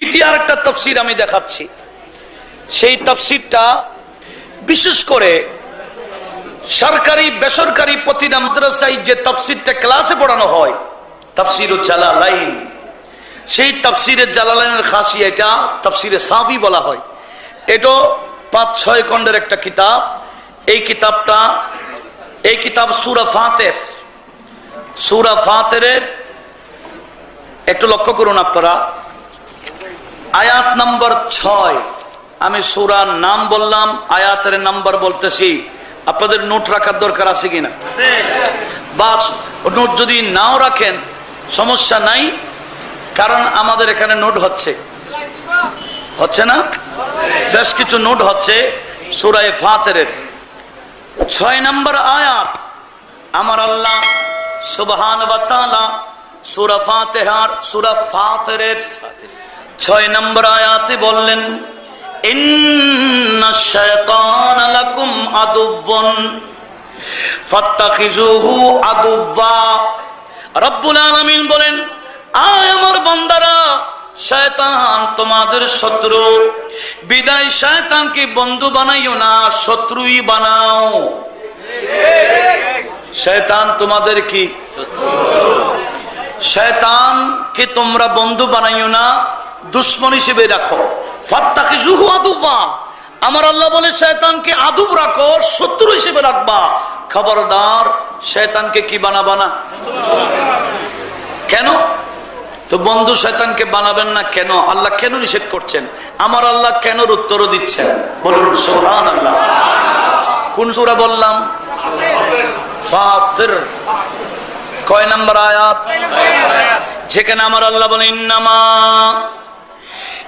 দ্বিতীয় আরেকটা তফসির আমি দেখাচ্ছি। সেই তফসিরটা বিশেষ করে সরকারি, বেসরকারি প্রতিটা মাদ্রাসায় যে তফসিরটা ক্লাসে পড়ানো হয় তফসির জালালাইন। সেই তফসিরের জালালাইনের খাসি এটা তফসিরে সাফি বলা হয়। এটা পাঁচ, ছয় খণ্ডের একটা কিতাব। এই কিতাবটা, এই কিতাব সুরা ফাতের। সুরা ফাতের একটু লক্ষ্য করুন আপনারা। আয়াত নম্বর ছয়। আমি সুরার নাম বললাম, আয়াতের নাম্বার বলতেছি। আপনাদের নোট রাখার দরকার আছে কিনা? বা নোট যদি নাও রাখেন, সমস্যা নাই, কারণ আমাদের এখানে নোট হচ্ছে। হচ্ছে না? বেশ কিছু নোট হচ্ছে সুরায় ফাতের ছয় নম্বর আয়াত, আমার আল্লাহ সুবহান সুরা ফাতেহার, সুরা ফাতের ছয় নম্বর আয়াতে বললেন বলেন আয় আমার বান্দারা শয়তান তোমাদের শত্রু। বিদায় শয়তানকে বন্ধু বানাইও না শত্রুই বানাও। শয়তান তোমাদের কি? শয়তানকে তোমরা বন্ধু বানাইও না দুশ্মন হিসেবে রাখো। ফাত্তাকে জুহু আদুবা আমার আল্লাহ বলে, শয়তানকে আদুব রাখো শত্রু হিসেবে রাখবা। খবরদার, শয়তানকে কি বানাবা না? কেন? তো বন্ধু, শয়তানকে বানাবেন না কেন? আল্লাহ কেন নিষেধ করছেন? আমার আল্লাহ কেন উত্তরও দিচ্ছেন? বলুন সোহান আল্লাহ কোন সুরা বললাম? ফাতির। কয় নাম্বার আয়াত? যেখানে আমার আল্লাহ বলে, ইন্নামা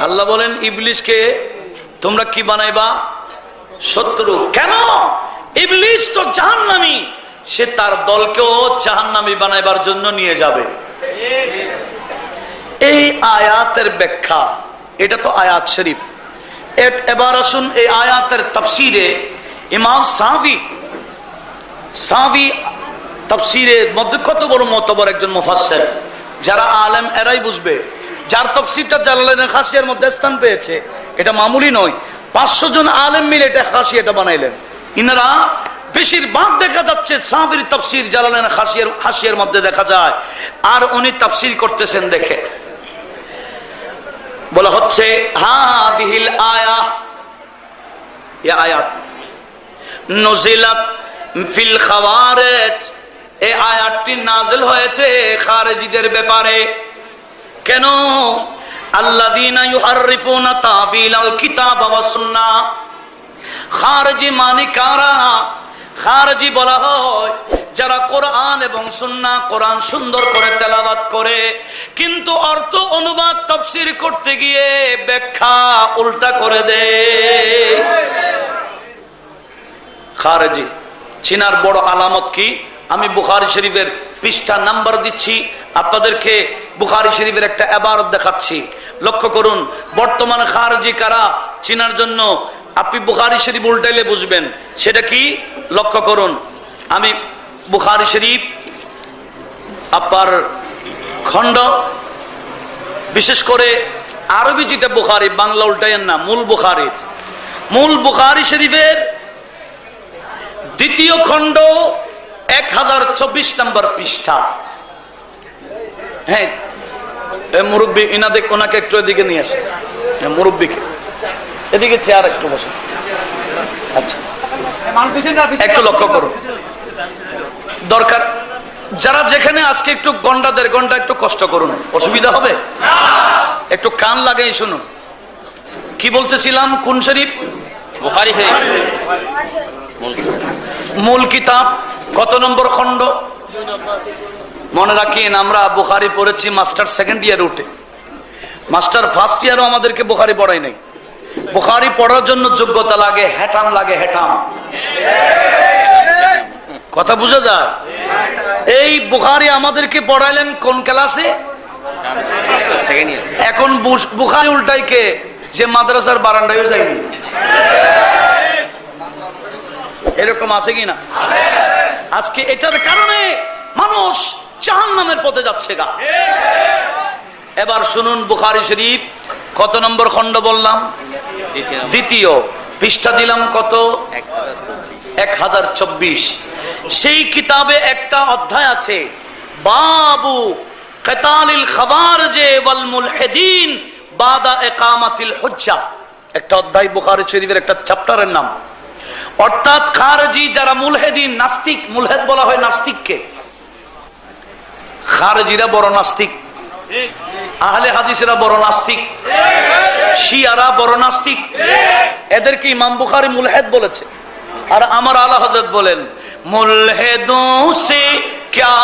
আল্লাহ বলেন, ইবলিশকে তোমরা কি বানাইবা? শত্রু। কেন? ইবলিশ তো জাহান্নামী। সে তার দলকেও জাহান্নামী বানাইবার জন্য নিয়ে যাবে। এই আয়াতের ব্যাখ্যা, এটা তো আয়াত শরীফ। এবার আসুন এই আয়াতের তফসিরে ইমাম সাহাবি। সাহাবি তফসিরের মধ্যে কত বড় মতবর একজন মুফাসসির, যারা আলেম, এরাই বুঝবে। যার তফসিরটা জালালেন খাসিয়ার মধ্যে স্থান পেয়েছে, এটা মামুলি নয়। পাঁচশো জন আলেম মিলে এটা খাসি এটা বানাইলেন। ইনারা বেশিরভাগ দেখা যাচ্ছে সাহাবির তফসির জালালেন খাসিয়ার হাসিয়ার মধ্যে দেখা যায়। আর উনি তফসির করতেছেন দেখে। বলা হচ্ছে, হাদিহিল আয়া আয়াত। নজিলাত ফিল খাওয়ারেজ। এই আয়াতটি নাজেল হয়েছে খারেজিদের ব্যাপারে। কেন? আল্লাযীনা ইউহাররিফুনা তাবিল আল কিতাব ওয়াস সুন্নাহ খারজি মানে খারজি বলা হয় যারা এবং কোরআন সুন্দর করে করে, কিন্তু অর্থ অনুবাদ তফসির করতে গিয়ে ব্যাখ্যা উল্টা করে দে খারেজি, চিনার বড় আলামত কি? আমি বুখারি শরীফের পৃষ্ঠা নাম্বার দিচ্ছি, আপনাদেরকে বুখারি শরীফের একটা এবারত দেখাচ্ছি। লক্ষ্য করুন, বর্তমানে খারজি কারা চিনার জন্য আপনি বুখারি শরীফ উল্টাইলে বুঝবেন। সেটা কি? লক্ষ্য করুন, আমি বুখারি শরীফ, আপনার খণ্ড, বিশেষ করে আরবি যেটা বুখারি, বাংলা উল্টাইয়েন না, মূল বুখারির মূল বুখারি শরীফের দ্বিতীয় খণ্ড এক হাজার চব্বিশ নম্বর পৃষ্ঠা। হ্যাঁ মুরব্বী, ইনাদে ওনাকে একটু এদিকে নিয়ে আসে মুরব্বীকে। এদিকে চেয়ার একটু বসে আচ্ছা। একটু লক্ষ্য করুন। দরকার, যারা যেখানে আজকে একটু ঘণ্টা দেড় ঘণ্টা একটু কষ্ট করুন। অসুবিধা হবে? একটু কান লাগাই শুনুন। কি বলতেছিলাম, কোন শরীফ? শরীফ মূল কিতাব কত নম্বর খণ্ড? মনে রাখিন আমরা বুখারি পড়েছি মাস্টার সেকেন্ড ইয়ার উঠে মাস্টার ফার্স্ট ইয়ারও আমাদেরকে বুখারি পড়াই নাই। বুখারি পড়ার জন্য যোগ্যতা লাগে হ্যাটাম লাগে হ্যাটাম কথা বুঝা যায়? এই বুখারি আমাদেরকে পড়াইলেন কোন ক্লাসে? এখন বুখারি উল্টাই কে? যে মাদ্রাসার বারান্দায়ও যায়নি। এরকম আছে কি না? আজকে এটার কারণে মানুষ জাহান নামের পথে যাচ্ছে গা। এবার শুনুন বুখারি শরীফ, কত নম্বর খণ্ড বললাম? দ্বিতীয়। পৃষ্ঠা দিলাম কত? এক হাজার চব্বিশ। সেই কিতাবে একটা অধ্যায় আছে, বাবু কেতালিল খাবার যে ওয়াল মুলহিদিন। বাদা একামাতিল হুজ্জা একটা অধ্যায় বুখারী শরীফের একটা চ্যাপ্টারের নাম অর্থাৎ খারজি যারা মুলহেদিন নাস্তিক মুলহেদ বলা হয় নাস্তিককে খারজিরা বড় নাস্তিক আহলে হাদিসেরা বড় নাস্তিক শিয়ারা বড় নাস্তিক এদেরকে ইমাম বুখারি মুলহেদ বলেছে আর আমার আলা হজরত বলেন মুলহেদোं से क्या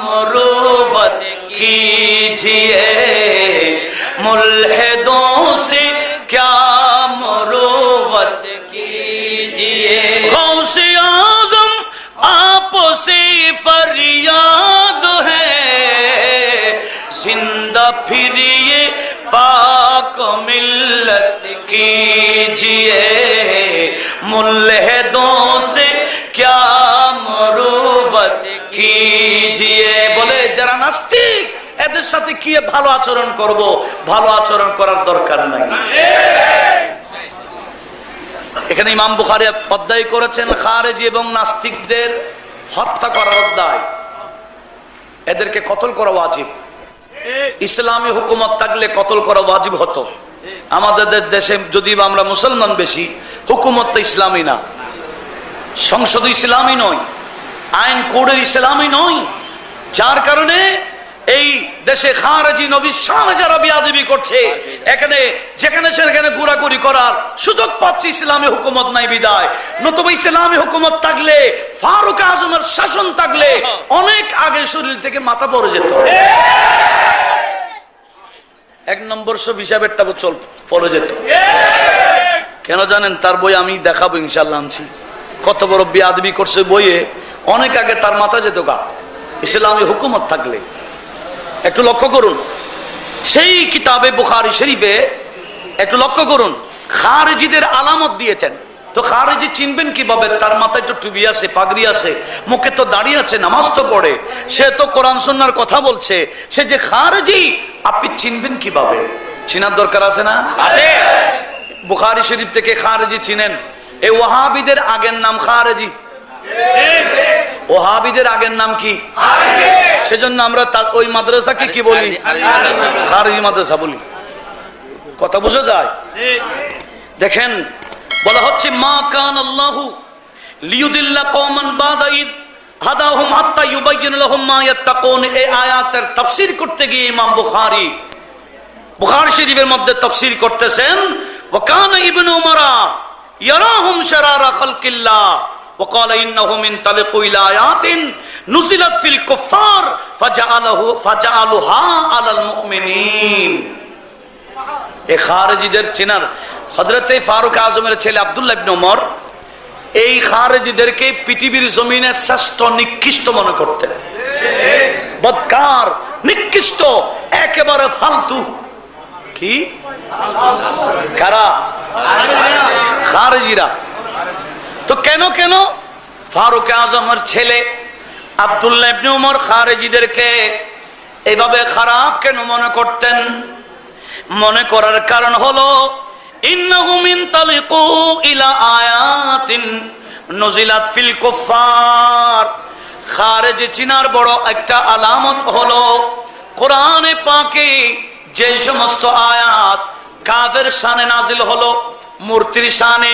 मरोबत कीजिए मुलहिदों से क्या मरोबत कीजिए? गौस आज़म आप से फरियाद है। ज़िंदा फिर ये पाक मिल्लत कीजिए। मुल्लहदों এদের সাথে কি ভালো আচরণ করব? ভালো আচরণ করার দরকার নাই। এখানে ইমাম বুখারি অধ্যায় করেছেন, খারেজি এবং নাস্তিকদের হত্যা করার অধ্যায়। এদেরকে কতল করা ওয়াজিব? ইসলামী হুকুমত থাকলে কতল করা ওয়াজিব হতো? আমাদের দেশে যদি আমরা মুসলমান বেশি, হুকুমত তো ইসলামী না। সংসদ ইসলামী নয়, আইন কোডের ইসলামী নয়। যার কারণে এই দেশে খারাজি নবী সামনে যারা বিয়াদবি করছে। এখানে, যেখানে সেখানে ঘোরাঘুরি করার সুযোগ পাচ্ছে ইসলামী হুকুমত নাই বিদায়। নতুবা ইসলামী হুকুমত থাকলে, ফারুক আজমের শাসন থাকলে, অনেক আগে শরীর থেকে মাথা পড়ে যেত। এক নম্বর সব হিসাবের তাবো চল, পড়ে যেত। কেন জানেন, তার বই আমি দেখাবো ইনশাল্লাহ আনছি। কত বড় বিয়াদবি করছে বইয়ে, অনেক আগে তার মাথা যেত গা। ইসলামী হুকুমত থাকলে। একটু লক্ষ্য করুন। সেই কিতাবে বুখারি শরীফে একটু লক্ষ্য করুন খারেজিদের আলামত দিয়েছেন। তো খারেজি চিনবেন কীভাবে? তার মাথায় তো টুবি আছে পাগড়ি আছে মুখে তো দাঁড়িয়ে আছে নামাজ তো পড়ে। সে তো কোরআন সন্ন্যার কথা বলছে সে যে খারেজি আপনি চিনবেন কীভাবে? চিনার দরকার আছে না? বুখারি শরীফ থেকে খারেজি চিনেন। এই ওয়াহাবিদের আগের নাম খারেজি। ওহাবিদের আগের নাম কি? সেজন্য আমরা তার ওই মাদ্রাসাকে কি বলি? খারেজি মাদ্রাসা। বলি। কথা বোঝা যায়? দেখেন বলা হচ্ছে মা কান আল্লাহু লিউদিল্লা কওমান বাদা হাদাহুম হাত্তা ইউবাইয়িন লাহুম মা ইয়াত্তাকুন। এই আয়াতের তাফসীর করতে গিয়ে ইমাম বুখারী বুখারী শরীফের মধ্যে তাফসীর করতেছেন ওয়া কানা ইবনু উমারা ইয়ারাহুম শারারা খালকিল্লাহ। وقال انه منطلق الى ايات نزلت في الكفار فجعله فجعلها على المؤمنين এ খারেজিদের চেনার হজরতে ফারুক আজমের ছেলে আবদুল্লাহ ইবনে ওমর এই খারেজিদেরকে পৃথিবীর জমিনে শ্রেষ্ঠ নিকৃষ্ট মনে করতেন বদকার নিকৃষ্ট একেবারে ফালতু কি কারা খারেজিরা তো কেন কেন? ফারুক আজমের ছেলে আবদুল্লাহ খারেজিদেরকে এইভাবে খারাপ কেন মনে করতেন? মনে করার কারণ হলো নজিলাত চিনার বড় একটা আলামত হলো, কোরআনে পাকে যে সমস্ত আয়াত কাদের শানে নাজিল হলো, মূর্তির শানে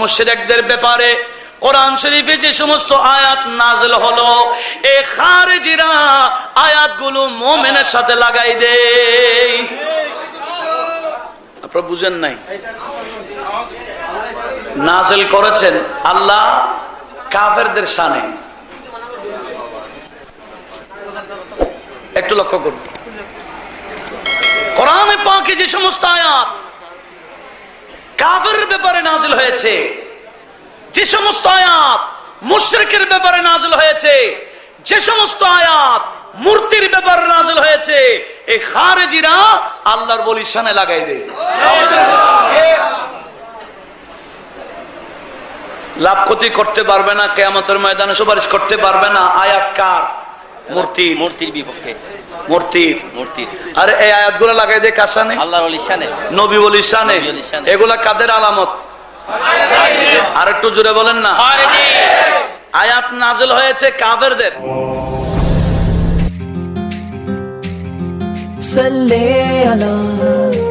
মুশরিকদের ব্যাপারে কোরআন শরীফে যে সমস্ত আয়াত নাজল হলো, এ খারেজিরা আয়াতগুলো মোমেনের সাথে লাগাই আপনারা বুঝেন নাই? নাজেল করেছেন আল্লাহ কাফেরদের সানে একটু লক্ষ্য করুন। কোরআনে পাকে যে সমস্ত আয়াত ব্যাপারে নাজিল হয়েছে। যে সমস্ত আয়াত মুশরিকের ব্যাপারে নাজিল হয়েছে, যে সমস্ত আয়াত মূর্তির ব্যাপারে নাজিল হয়েছে, এই খারেজিরা আল্লাহর বলি শানে লাগাই দেয়। লাভ ক্ষতি করতে পারবে না, কেয়ামতের ময়দানে সুপারিশ করতে পারবে না, আয়াত কার? মূর্তি মূর্তির বিপক্ষে। মূর্তির। মূর্তির। আর এই আয়াতগুলো লাগাই দেয় কাসানে আল্লাহর লিসানে নবী লিসানে এগুলা কাদের আলামত? আর একটু জোরে বলেন না। আয়াত নাজল হয়েছে কাবেরদের সাল্লে